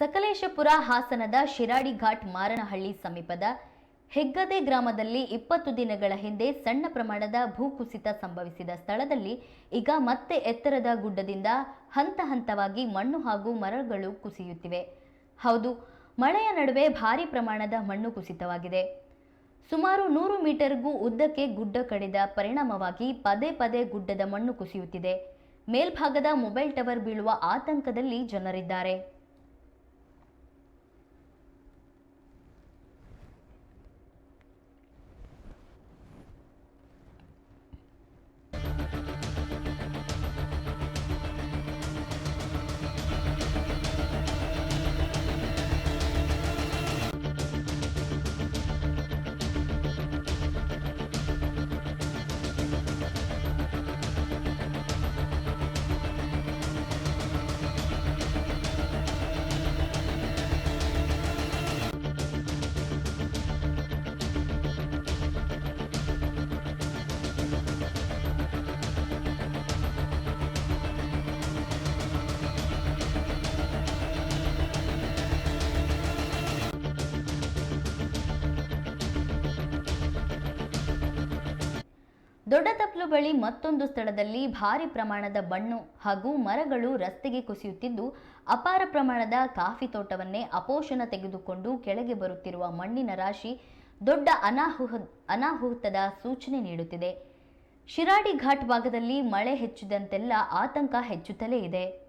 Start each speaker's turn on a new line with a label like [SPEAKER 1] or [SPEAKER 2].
[SPEAKER 1] ಸಕಲೇಶಪುರ ಹಾಸನದ ಶಿರಾಡಿ ಘಾಟ್ ಮಾರನಹಳ್ಳಿ ಸಮೀಪದ ಹೆಗ್ಗದೆ ಗ್ರಾಮದಲ್ಲಿ ಇಪ್ಪತ್ತು ದಿನಗಳ ಹಿಂದೆ ಸಣ್ಣ ಪ್ರಮಾಣದ ಭೂಕುಸಿತ ಸಂಭವಿಸಿದ ಸ್ಥಳದಲ್ಲಿ ಈಗ ಮತ್ತೆ ಎತ್ತರದ ಗುಡ್ಡದಿಂದ ಹಂತ ಹಂತವಾಗಿ ಮಣ್ಣು ಹಾಗೂ ಮರಗಳು ಕುಸಿಯುತ್ತಿವೆ. ಹೌದು, ಮಳೆಯ ನಡುವೆ ಭಾರಿ ಪ್ರಮಾಣದ ಮಣ್ಣು ಕುಸಿತವಾಗಿದೆ. ಸುಮಾರು ನೂರು ಮೀಟರ್ಗೂ ಉದ್ದಕ್ಕೆ ಗುಡ್ಡ ಕಡಿದ ಪರಿಣಾಮವಾಗಿ ಪದೇ ಪದೇ ಗುಡ್ಡದ ಮಣ್ಣು ಕುಸಿಯುತ್ತಿದೆ. ಮೇಲ್ಭಾಗದ ಮೊಬೈಲ್ ಟವರ್ ಬೀಳುವ ಆತಂಕದಲ್ಲಿ ಜನರಿದ್ದಾರೆ. ದೊಡ್ಡತಪ್ಲು ಬಳಿ ಮತ್ತೊಂದು ಸ್ಥಳದಲ್ಲಿ ಭಾರಿ ಪ್ರಮಾಣದ ಬಣ್ಣು ಹಾಗೂ ಮರಗಳು ರಸ್ತೆಗೆ ಕುಸಿಯುತ್ತಿದ್ದು, ಅಪಾರ ಪ್ರಮಾಣದ ಕಾಫಿ ತೋಟವನ್ನೇ ಅಪೋಷಣ ತೆಗೆದುಕೊಂಡು ಕೆಳಗೆ ಬರುತ್ತಿರುವ ಮಣ್ಣಿನ ರಾಶಿ ದೊಡ್ಡ ಅನಾಹುಹ, ಅನಾಹುತದ ಸೂಚನೆ ನೀಡುತ್ತಿದೆ. ಶಿರಾಡಿ ಘಾಟ್ ಭಾಗದಲ್ಲಿ ಮಳೆ ಹೆಚ್ಚಿದಂತೆಲ್ಲ ಆತಂಕ ಹೆಚ್ಚುತ್ತಲೇ ಇದೆ.